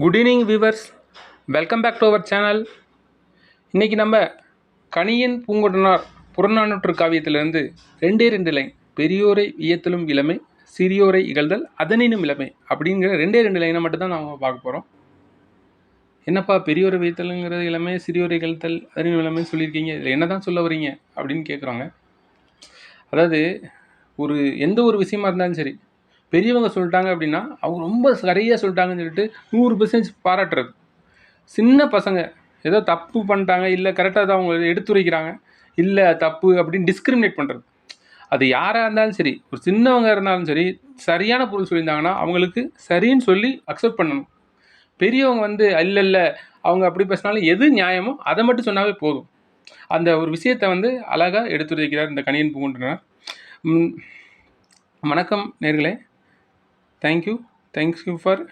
Good evening viewers welcome back to our channel இன்றைக்கி நம்ம கணியன் பூங்கொடனார் புறநானூற்று காவியத்திலிருந்து ரெண்டே ரெண்டு லைன் பெரியோரை வியத்தலும் இளமை சிறியோரை இகழ்தல் அதனினும் இளமை அப்படிங்கிற ரெண்டே ரெண்டு லைனை மட்டும்தான் நம்ம பார்க்க போகிறோம் என்னப்பா பெரியோரை வியத்தலுங்கிறது இளமை சிறியோரை இகழ்த்தல் அதனினும் இளமை சொல்லியிருக்கீங்க? இதில் என்ன தான் சொல்ல வரீங்க அப்படின்னு கேட்குறாங்க அதாவது ஒரு எந்த ஒரு விஷயமா இருந்தாலும் சரி பெரியவங்க சொல்லிட்டாங்க அப்படின்னா அவங்க ரொம்ப சரியாக சொல்லிட்டாங்கன்னு சொல்லிட்டு நூறு பர்சன்ட் பாராட்டுறது. சின்ன பசங்க ஏதோ தப்பு பண்ணிட்டாங்க இல்லை கரெக்டாக தான் அவங்க எடுத்துரைக்கிறாங்க இல்லை தப்பு அப்படின்னு டிஸ்கிரிமினேட் பண்ணுறது அது யாராக இருந்தாலும் சரி ஒரு சின்னவங்க இருந்தாலும் சரி சரியான பொருள் சொல்லியிருந்தாங்கன்னா அவங்களுக்கு சரின்னு சொல்லி அக்செப்ட் பண்ணணும். பெரியவங்க வந்து இல்லை இல்லை அவங்க அப்படி பேசினாலும் எது நியாயமோ அதை மட்டும் சொன்னாவே போதும். அந்த ஒரு விஷயத்தை வந்து அழகாக எடுத்துரைக்கிறார் இந்த கணியன் பூங்குன்றனர். வணக்கம் நேர்களே. Thank you. Thank you for